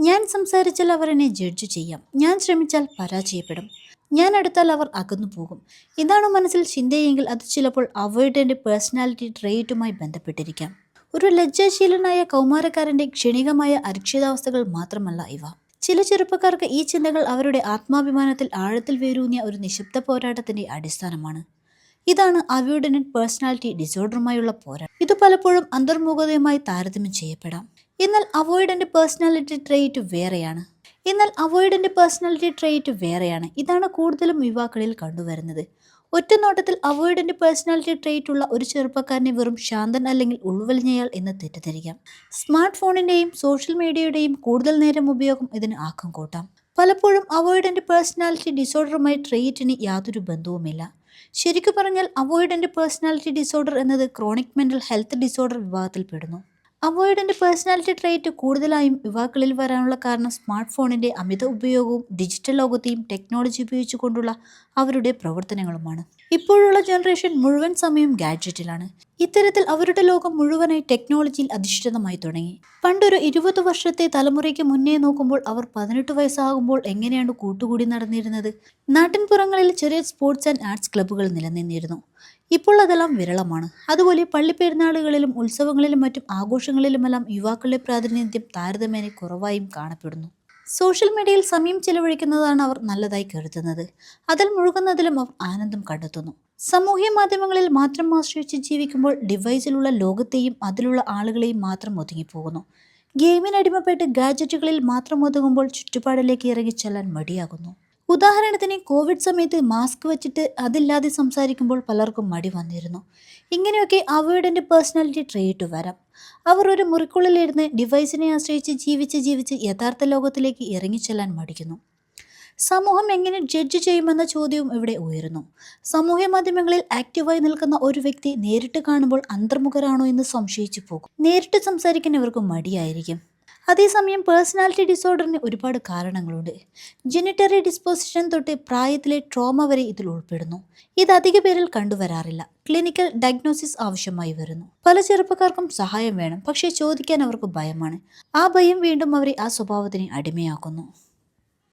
ഞാൻ സംസാരിച്ചാൽ അവർ എന്നെ ജഡ്ജ് ചെയ്യാം. ഞാൻ ശ്രമിച്ചാൽ പരാജയപ്പെടും. ഞാൻ അടുത്താൽ അവർ അകന്നു പോകും. ഇതാണ് മനസ്സിൽ ചിന്തയെങ്കിൽ അത് ചിലപ്പോൾ അവയുടെ പേഴ്സണാലിറ്റി ട്രേറ്റുമായി ബന്ധപ്പെട്ടിരിക്കാം. ഒരു ലജ്ജാശീലനായ കൗമാരക്കാരന്റെ ക്ഷണികമായ അരക്ഷിതാവസ്ഥകൾ മാത്രമല്ല ഇവ. ചില ചെറുപ്പക്കാർക്ക് ഈ ചിന്തകൾ അവരുടെ ആത്മാഭിമാനത്തിൽ ആഴത്തിൽ വേരൂന്നിയ ഒരു നിശബ്ദ പോരാട്ടത്തിന്റെ അടിസ്ഥാനമാണ്. ഇതാണ് അവയുടെ പേഴ്സണാലിറ്റി ഡിസോർഡറുമായുള്ള പോരാട്ടം. ഇത് പലപ്പോഴും അന്തർമുഖതയുമായി താരതമ്യം ചെയ്യപ്പെടാം. എന്നാൽ അവോയ്ഡന്റെ പേഴ്സണാലിറ്റി ട്രേറ്റ് വേറെയാണ്. എന്നാൽ അവോയ്ഡന്റെ പേഴ്സണാലിറ്റി ട്രേറ്റ് വേറെയാണ്. ഇതാണ് കൂടുതലും യുവാക്കളിൽ കണ്ടുവരുന്നത്. ഒറ്റനോട്ടത്തിൽ നോട്ടത്തിൽ അവോയ്ഡന്റ് പേഴ്സണാലിറ്റി ട്രേറ്റ് ഉള്ള ഒരു ചെറുപ്പക്കാരനെ വെറും ശാന്തൻ അല്ലെങ്കിൽ ഉൾവലിഞ്ഞയാൾ എന്ന് തെറ്റിദ്ധരിക്കാം. സ്മാർട്ട് ഫോണിന്റെയും സോഷ്യൽ മീഡിയയുടെയും കൂടുതൽ നേരം ഉപയോഗം ഇതിന് ആക്കം കൂട്ടാം. പലപ്പോഴും അവോയ്ഡന്റെ പേഴ്സണാലിറ്റി ഡിസോർഡറുമായി ട്രേറ്റിന് യാതൊരു ബന്ധവുമില്ല. ശരിക്കു പറഞ്ഞാൽ അവോയ്ഡന്റെ പേഴ്സണാലിറ്റി ഡിസോർഡർ എന്നത് ക്രോണിക് മെന്റൽ ഹെൽത്ത് ഡിസോർഡർ വിഭാഗത്തിൽപ്പെടുന്നു അവോയ്ഡന്റ് പേഴ്സണാലിറ്റി ട്രേറ്റ് കൂടുതലായും യുവാക്കളിൽ വരാനുള്ള കാരണം സ്മാർട്ട് ഫോണിന്റെ അമിത ഉപയോഗവും ഡിജിറ്റൽ ലോകത്തെയും ടെക്നോളജി ഉപയോഗിച്ചുകൊണ്ടുള്ള അവരുടെ പ്രവർത്തനങ്ങളുമാണ്. ഇപ്പോഴുള്ള ജനറേഷൻ മുഴുവൻ സമയം ഗാഡ്ജറ്റിലാണ്. ഇത്തരത്തിൽ അവരുടെ ലോകം മുഴുവനായി ടെക്നോളജിയിൽ അധിഷ്ഠിതമായി തുടങ്ങി. പണ്ടൊരു ഇരുപത് വർഷത്തെ തലമുറയ്ക്ക് മുന്നേ നോക്കുമ്പോൾ അവർ പതിനെട്ട് വയസ്സാകുമ്പോൾ എങ്ങനെയാണ് കൂട്ടുകൂടി നടന്നിരുന്നത്? നാട്ടിൻപുറങ്ങളിൽ ചെറിയ സ്പോർട്സ് ആൻഡ് ആർട്സ് ക്ലബ്ബുകൾ നിലനിന്നിരുന്നു. ഇപ്പോൾ അതെല്ലാം വിരളമാണ്. അതുപോലെ പള്ളിപ്പെരുന്നാളുകളിലും ഉത്സവങ്ങളിലും മറ്റും ആഘോഷങ്ങളിലുമെല്ലാം യുവാക്കളുടെ പ്രാതിനിധ്യം താരതമ്യേന കുറവായും കാണപ്പെടുന്നു. സോഷ്യൽ മീഡിയയിൽ സമയം ചെലവഴിക്കുന്നതാണ് അവർ നല്ലതായി കരുതുന്നത്. അതിൽ മുഴുകുന്നതിലും അവർ ആനന്ദം കണ്ടെത്തുന്നു. സാമൂഹ്യ മാധ്യമങ്ങളിൽ മാത്രം ആശ്രയിച്ച് ജീവിക്കുമ്പോൾ ഡിവൈസിലുള്ള ലോകത്തെയും അതിലുള്ള ആളുകളെയും മാത്രം ഒതുങ്ങിപ്പോകുന്നു. ഗെയിമിനടിമപ്പെട്ട് ഗാഡ്ജറ്റുകളിൽ മാത്രം ഒതുങ്ങുമ്പോൾ ചുറ്റുപാടിലേക്ക് ഇറങ്ങിച്ചെല്ലാൻ മടിയാകുന്നു. ഉദാഹരണത്തിന് കോവിഡ് സമയത്ത് മാസ്ക് വെച്ചിട്ട് അതില്ലാതെ സംസാരിക്കുമ്പോൾ പലർക്കും മടി വന്നിരുന്നു. ഇങ്ങനെയൊക്കെ അവയുടെ പേഴ്സണാലിറ്റി ട്രേറ്റ് വരാം. അവർ ഒരു മുറിക്കുള്ളിലിരുന്ന് ഡിവൈസിനെ ആശ്രയിച്ച് ജീവിച്ച് ജീവിച്ച് യഥാർത്ഥ ലോകത്തിലേക്ക് ഇറങ്ങിച്ചെല്ലാൻ മടിക്കുന്നു. സമൂഹം എങ്ങനെ ജഡ്ജ് ചെയ്യുമെന്ന ചോദ്യവും ഇവിടെ ഉയരുന്നു. സമൂഹ മാധ്യമങ്ങളിൽ ആക്റ്റീവായി നിൽക്കുന്ന ഒരു വ്യക്തി നേരിട്ട് കാണുമ്പോൾ അന്തർമുഖരാണോ എന്ന് സംശയിച്ചു പോകും. നേരിട്ട് സംസാരിക്കാൻ ഇവർക്ക് മടിയായിരിക്കും. അതേസമയം പേഴ്സണാലിറ്റി ഡിസോർഡറിന് ഒരുപാട് കാരണങ്ങളുണ്ട്. ജെനിറ്ററി ഡിസ്പോസിഷൻ തൊട്ട് പ്രായത്തിലെ ട്രോമ വരെ ഇതിൽ ഉൾപ്പെടുന്നു. ഇത് അധിക പേരിൽ കണ്ടുവരാറില്ല. ക്ലിനിക്കൽ ഡയഗ്നോസിസ് ആവശ്യമായി വരുന്നു. പല ചെറുപ്പക്കാർക്കും സഹായം വേണം. പക്ഷേ ചോദിക്കാൻ അവർക്ക് ഭയമാണ്. ആ ഭയം വീണ്ടും അവരെ ആ സ്വഭാവത്തിന് അടിമയാക്കുന്നു.